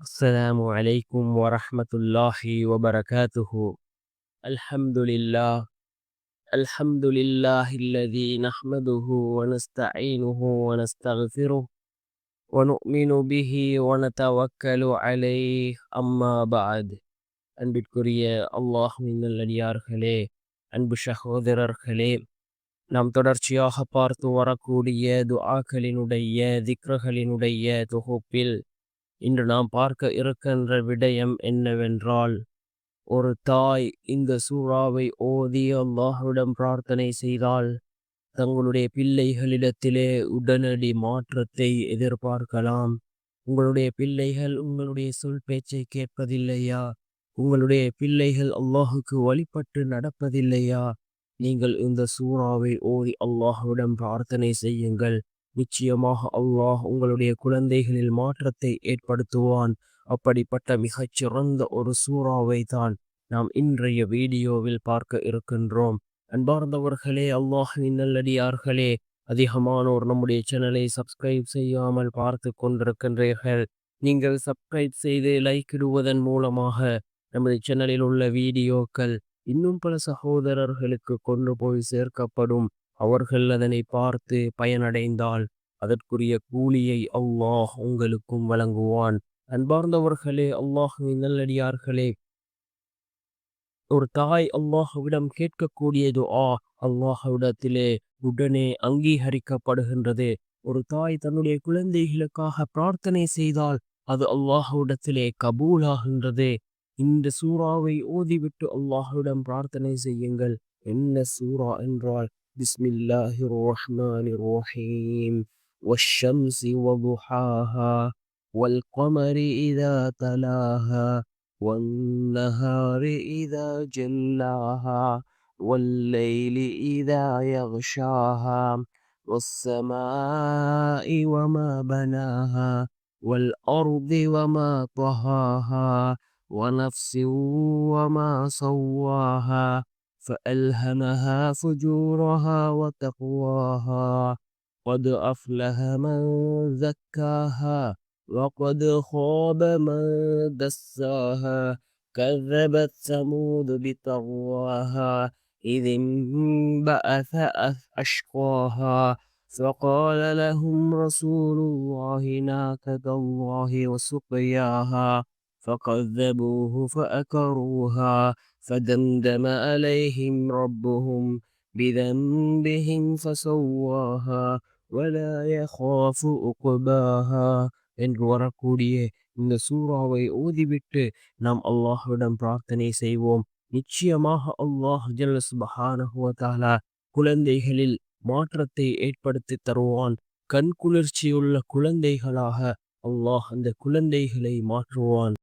السلام عليكم ورحمة الله وبركاته الحمد لله الحمد لله الذي نحمده ونستعينه ونستغفره ونؤمن به ونتوكل عليه أما بعد அன்பிற்குரிய அல்லாஹுவின் நல்லடியார்களே அன்பு சகோதரர்களே நாம் தொடர்ச்சியாக பார்த்து வரக்கூடிய துஆக்களினுடைய திக்ரகளினுடைய தொகுப்பில் இன்று நாம் பார்க்க இருக்கின்ற விடயம் என்னவென்றால் ஒரு தாய் இந்த சூறாவை ஓதி அல்லாஹுவிடம் பிரார்த்தனை செய்தால் தங்களுடைய பிள்ளைகளிடத்திலே உடனடி மாற்றத்தை எதிர்பார்க்கலாம். உங்களுடைய பிள்ளைகள் உங்களுடைய சொல் பேச்சை கேட்பதில்லையா? உங்களுடைய பிள்ளைகள் அல்லாஹுக்கு வழிபட்டு நடப்பதில்லையா? நீங்கள் இந்த சூறாவை ஓதி அல்லாஹுவிடம் பிரார்த்தனை செய்யுங்கள். நிச்சயமாக அல்லாஹ் உங்களுடைய குழந்தைகளில் மாற்றத்தை ஏற்படுத்துவான். அப்படிப்பட்ட மிகச்சிறந்த ஒரு சூறாவை தான் நாம் இன்றைய வீடியோவில் பார்க்க இருக்கின்றோம். அன்பார்ந்தவர்களே அல்லாஹின் நல்லடியார்களே அதிகமானோர் நம்முடைய சேனலை சப்ஸ்கிரைப் செய்யாமல் பார்த்து கொண்டிருக்கின்றீர்கள். நீங்கள் சப்ஸ்கிரைப் செய்து லைக் இடுவதன் மூலமாக நமது சேனலில் உள்ள வீடியோக்கள் இன்னும் பல சகோதரர்களுக்கு கொண்டு போய் சேர்க்கப்படும். அவர்கள் அதனை பார்த்து பயனடைந்தால் அதற்குரிய கூலியை அல்லாஹ் உங்களுக்கும் வழங்குவான். அன்பார்ந்தவர்களே அல்லாஹுவின் நல்லடியார்களே ஒரு தாய் அல்லாஹுவிடம் கேட்கக்கூடியது ஆ அல்லாஹுவிடத்திலே உடனே அங்கீகரிக்கப்படுகின்றது. ஒரு தாய் தன்னுடைய குழந்தைகளுக்காக பிரார்த்தனை செய்தால் அது அல்லாஹுவிடத்திலே கபூலாகின்றது. இந்த சூறாவை ஓதிவிட்டு அல்லாஹுவிடம் பிரார்த்தனை செய்யுங்கள். என்ன சூறா என்றால் பிஸ்மில்லாஹி ரோஹ்மான் ரோஹீம். والشمس وضحاها والقمر إذا تلاها والنهار إذا جلاها والليل إذا يغشاها والسماء وما بناها والأرض وما طهاها ونفس وما سواها فألهمها فجورها وتقواها. قد أفلح من زكاها وقد خاب من دساها كذبت ثمود بطغواها إذ انبأث أشقاها فقال لهم رسول الله ناكد الله وسقياها فكذبوه فأكروها فدمدم عليهم ربهم بذنبهم فسواها உக்பாஹா என்று வரக்கூடிய இந்த சூறாவை ஓதிவிட்டு நாம் அல்லாஹுவிடம் பிரார்த்தனை செய்வோம். நிச்சயமாக அல்லாஹ் ஜல்லஸ் சுபஹானஹுவதாலா குழந்தைகளில் மாற்றத்தை ஏற்படுத்தி தருவான். கண் குளிர்ச்சியுள்ள குழந்தைகளாக அல்லாஹ் அந்த குழந்தைகளை மாற்றுவான்.